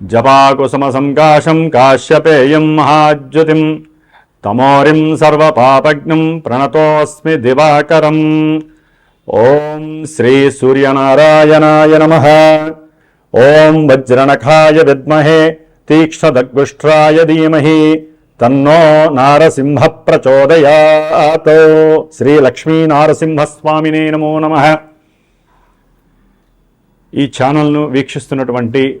జపాకుసుమసంకాశం కాశ్యపేయం మహాజ్యుతిం. తమోరిం సర్వపాపజ్ఞం ప్రణతోస్మి దివాకరం. ఓం శ్రీ సూర్యనారాయణాయ నమ. ఓం వజ్రనఖాయ విద్మహే తీక్ష్ణదగ్గుష్ట్రాయ ధీమహి. తన్నో నారసింహ ప్రచోదయాత్ శ్రీ లక్ష్మీ నారసింహస్వామినే నమో నమః. ఈ ఛానల్ను వీక్షిస్తున్నటువంటి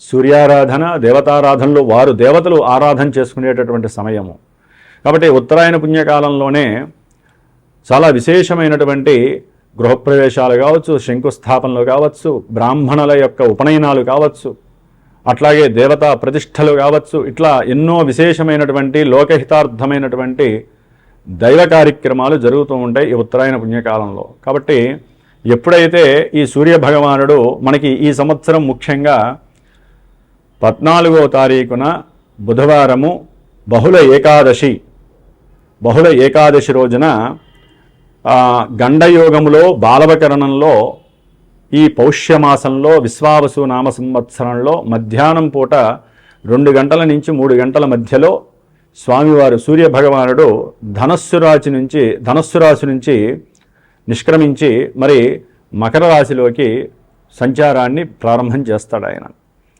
సూర్యారాధన దేవతారాధనలు వారు దేవతలు ఆరాధన చేసుకునేటటువంటి సమయము. కాబట్టి ఉత్తరాయణ పుణ్యకాలంలోనే చాలా విశేషమైనటువంటి గృహప్రవేశాలు కావచ్చు శంకుస్థాపనలు కావచ్చు బ్రాహ్మణుల యొక్క ఉపనయనాలు కావచ్చు అట్లాగే దేవతా ప్రతిష్టలు కావచ్చు ఇట్లా ఎన్నో విశేషమైనటువంటి లోకహితార్థమైనటువంటి దైవ కార్యక్రమాలు జరుగుతూ ఉంటాయి ఈ ఉత్తరాయణ పుణ్యకాలంలో. కాబట్టి ఎప్పుడైతే ఈ సూర్య భగవానుడు మనకి ఈ సంవత్సరం ముఖ్యంగా పద్నాలుగో తారీఖున బుధవారము బహుళ ఏకాదశి. బహుళ ఏకాదశి రోజున గండయోగములో బాలవకరణంలో ఈ పౌష్యమాసంలో విశ్వావసు నామ సంవత్సరంలో మధ్యాహ్నం పూట రెండు గంటల నుంచి మూడు గంటల మధ్యలో స్వామివారు సూర్య భగవానుడు ధనస్సు రాశి నుంచి ధనస్సు రాశి నుంచి నిష్క్రమించి మరి మకర రాశిలోకి సంచారాన్ని ప్రారంభం చేస్తాడు ఆయన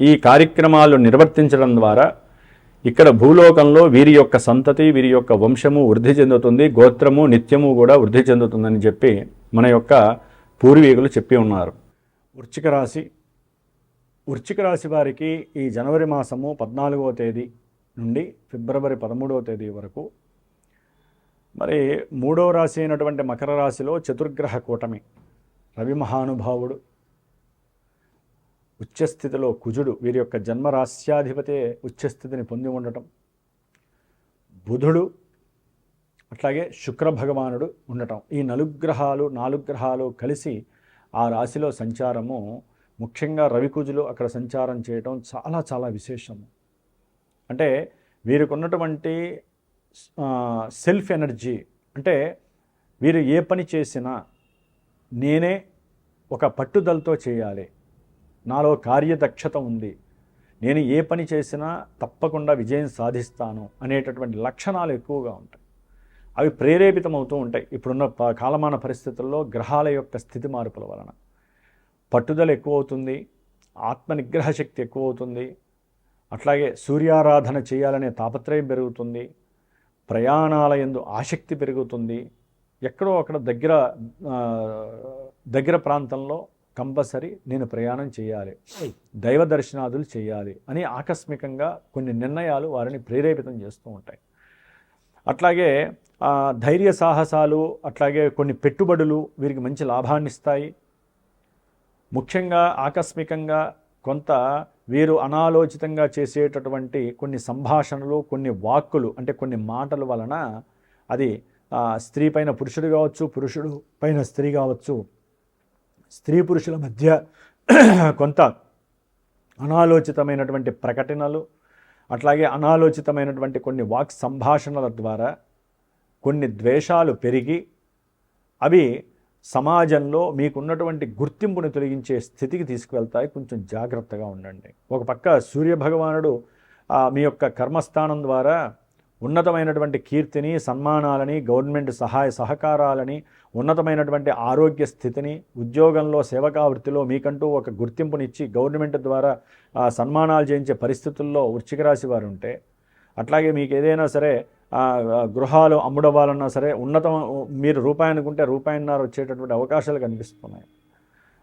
ఈ కార్యక్రమాలు నిర్వర్తించడం ద్వారా ఇక్కడ భూలోకంలో వీరి యొక్క సంతతి వీరి యొక్క వంశము వృద్ధి చెందుతుంది గోత్రము నిత్యము కూడా వృద్ధి చెందుతుందని చెప్పి మన యొక్క పూర్వీకులు చెప్పి ఉన్నారు. వృచ్చిక రాశి వృచ్చిక రాశి వారికి ఈ జనవరి మాసము పద్నాలుగవ తేదీ నుండి ఫిబ్రవరి పదమూడవ తేదీ వరకు మరి మూడవ రాశి అయినటువంటి మకర రాశిలో చతుర్గ్రహ కూటమి. రవి మహానుభావుడు ఉచ్చస్థితిలో కుజుడు వీరి యొక్క జన్మరాశ్యాధిపతే ఉచ్చస్థితిని పొంది ఉండటం. బుధుడు అట్లాగే శుక్ర భగవానుడు ఉండటం. ఈ నలుగ్రహాలు నాలుగు గ్రహాలు కలిసి ఆ రాశిలో సంచారము ముఖ్యంగా రవికుజులు అక్కడ సంచారం చేయటం చాలా చాలా విశేషము. అంటే వీరికి ఉన్నటువంటి సెల్ఫ్ ఎనర్జీ అంటే వీరు ఏ పని చేసినా నేనే ఒక పట్టుదలతో చేయాలి. నాలో కార్యదక్షత ఉంది. నేను ఏ పని చేసినా తప్పకుండా విజయం సాధిస్తాను అనేటటువంటి లక్షణాలు ఎక్కువగా ఉంటాయి. అవి ప్రేరేపితమవుతూ ఉంటాయి. ఇప్పుడున్న ప- కాలమాన పరిస్థితుల్లో గ్రహాల యొక్క స్థితి మార్పుల వలన. పట్టుదల ఎక్కువ అవుతుంది ఆత్మనిగ్రహ శక్తి ఎక్కువ అవుతుంది అట్లాగే సూర్యారాధన చేయాలనే తాపత్రయం పెరుగుతుంది. ప్రయాణాల యందు ఆసక్తి పెరుగుతుంది. ఎక్కడో అక్కడ దగ్గర దగ్గర ప్రాంతంలో కంపల్సరీ నేను ప్రయాణం చేయాలి. దైవ దర్శనాదులు చేయాలి అని ఆకస్మికంగా కొన్ని నిర్ణయాలు వారిని ప్రేరేపితం చేస్తూ ఉంటాయి. అట్లాగే ధైర్య సాహసాలు అట్లాగే కొన్ని పెట్టుబడులు వీరికి మంచి లాభాన్ని ఇస్తాయి. ముఖ్యంగా ఆకస్మికంగా కొంత వీరు అనాలోచితంగా చేసేటటువంటి కొన్ని సంభాషణలు కొన్ని వాక్కులు అంటే కొన్ని మాటల వలన అది స్త్రీ పైన పురుషుడు కావచ్చు పురుషుడు పైన స్త్రీ కావచ్చు స్త్రీ పురుషుల మధ్య కొంత అనాలోచితమైనటువంటి ప్రకటనలు అట్లాగే అనాలోచితమైనటువంటి కొన్ని వాక్ సంభాషణల ద్వారా కొన్ని ద్వేషాలు పెరిగి అవి సమాజంలో మీకున్నటువంటి గుర్తింపును తొలగించే స్థితికి తీసుకువెళ్తాయి. కొంచెం జాగ్రత్తగా ఉండండి. ఒక పక్క సూర్యభగవానుడు మీ యొక్క కర్మస్థానం ద్వారా ఉన్నతమైనటువంటి కీర్తిని సన్మానాలని గవర్నమెంట్ సహాయ సహకారాలని ఉన్నతమైనటువంటి ఆరోగ్య స్థితిని ఉద్యోగంలో సేవకా వృత్తిలో మీకంటూ ఒక గుర్తింపునిచ్చి గవర్నమెంట్ ద్వారా సన్మానాలు చేయించే పరిస్థితుల్లో వృశ్చిక రాశి వారు ఉంటే అట్లాగే మీకు ఏదైనా సరే గృహాలు అమ్ముడవ్వాలన్నా సరే ఉన్నతం మీరు రూపాయి అనుకుంటే రూపాయిన్నర వచ్చేటటువంటి అవకాశాలు కనిపిస్తున్నాయి.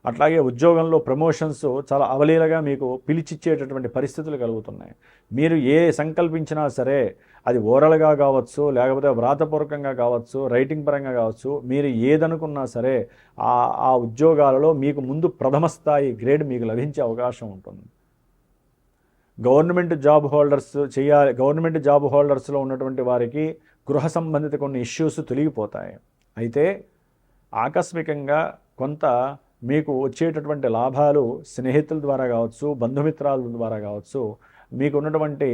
అట్లాగే ఉద్యోగంలో ప్రమోషన్స్ చాలా అవలీలగా మీకు పిలిచిచ్చేటటువంటి పరిస్థితులు కలుగుతున్నాయి. మీరు ఏ సంకల్పించినా సరే అది ఓరల్గా కావచ్చు లేకపోతే వ్రాతపూర్వకంగా కావచ్చు రైటింగ్ పరంగా కావచ్చు మీరు ఏదనుకున్నా సరే ఆ ఆ ఉద్యోగాలలో మీకు ముందు ప్రథమ స్థాయి గ్రేడ్ మీకు లభించే అవకాశం ఉంటుంది. గవర్నమెంట్ జాబ్ హోల్డర్స్ చేయాలి గవర్నమెంట్ జాబ్ హోల్డర్స్లో ఉన్నటువంటి వారికి గృహ సంబంధిత కొన్ని ఇష్యూస్ తొలగిపోతాయి. అయితే ఆకస్మికంగా కొంత మీకు వచ్చేటటువంటి లాభాలు స్నేహితుల ద్వారా కావచ్చు బంధుమిత్రాల ద్వారా కావచ్చు మీకు ఉన్నటువంటి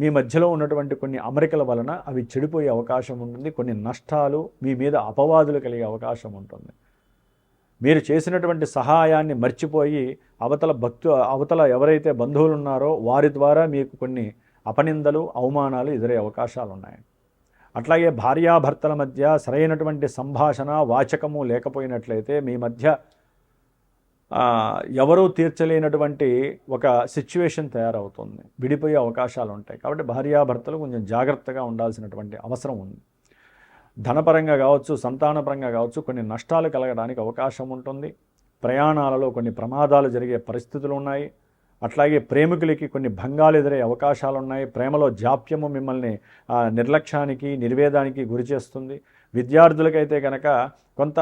మీ మధ్యలో ఉన్నటువంటి కొన్ని అమరికల వలన అవి చెడిపోయే అవకాశం ఉంటుంది. కొన్ని నష్టాలు మీ మీద అపవాదులు కలిగే అవకాశం ఉంటుంది. మీరు చేసినటువంటి సహాయాన్ని మర్చిపోయి అవతల భక్తు అవతల ఎవరైతే బంధువులు ఉన్నారో వారి ద్వారా మీకు కొన్ని అపనిందలు అవమానాలు ఎదురే అవకాశాలు ఉన్నాయి అట్లాగే భార్యాభర్తల మధ్య సరైనటువంటి సంభాషణ వాచకము లేకపోయినట్లయితే మీ మధ్య ఎవరూ తీర్చలేనటువంటి ఒక సిచ్యువేషన్ తయారవుతుంది. విడిపోయే అవకాశాలు ఉంటాయి కాబట్టి భార్యాభర్తలు కొంచెం జాగ్రత్తగా ఉండాల్సినటువంటి అవసరం ఉంది. ధనపరంగా కావచ్చు సంతానపరంగా కావచ్చు కొన్ని నష్టాలు కలగడానికి అవకాశం ఉంటుంది. ప్రయాణాలలో కొన్ని ప్రమాదాలు జరిగే పరిస్థితులు ఉన్నాయి. అట్లాగే ప్రేమికులకి కొన్ని భంగాలు ఎదురే అవకాశాలు ఉన్నాయి ప్రేమలో జాప్యము మిమ్మల్ని నిర్లక్ష్యానికి నిర్వేదానికి గురి చేస్తుంది. విద్యార్థులకైతే కనుక కొంత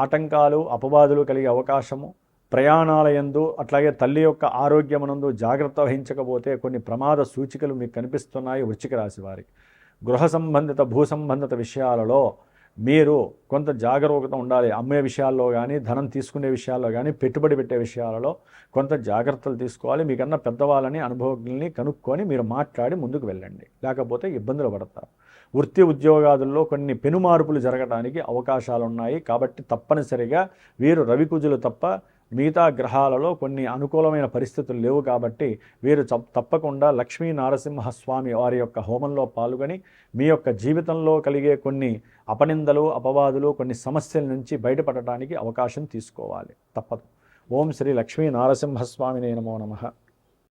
ఆటంకాలు అపవాదులు కలిగే అవకాశము. ప్రయాణాలయందు అట్లాగే తల్లి యొక్క ఆరోగ్యమునందు జాగ్రత్త వహించకపోతే కొన్ని ప్రమాద సూచికలు మీకు కనిపిస్తున్నాయి వృచ్చిక రాశి వారికి. గృహ సంబంధిత భూ సంబంధిత విషయాలలో మీరు కొంత జాగరూకత ఉండాలి అమ్మే విషయాల్లో కానీ ధనం తీసుకునే విషయాల్లో కానీ పెట్టుబడి పెట్టే విషయాలలో కొంత జాగ్రత్తలు తీసుకోవాలి. మీకన్నా పెద్దవాళ్ళని అనుభవజ్ఞుల్ని కనుక్కొని మీరు మాట్లాడి ముందుకు వెళ్ళండి. లేకపోతే ఇబ్బందులు పడతారు. వృత్తి ఉద్యోగాదుల్లో కొన్ని పెనుమార్పులు జరగడానికి అవకాశాలు ఉన్నాయి కాబట్టి తప్పనిసరిగా వీరు రవికుజులు తప్ప మిగతా గ్రహాలలో కొన్ని అనుకూలమైన పరిస్థితులు లేవు కాబట్టి వీరు తప్పకుండా లక్ష్మీ నారసింహస్వామి వారి యొక్క హోమంలో పాల్గొని మీ యొక్క జీవితంలో కలిగే కొన్ని అపనిందలు అపవాదులు కొన్ని సమస్యల నుంచి బయటపడటానికి అవకాశం తీసుకోవాలి. తప్పదు. ఓం శ్రీ లక్ష్మీ నారసింహస్వామి నమో నమః.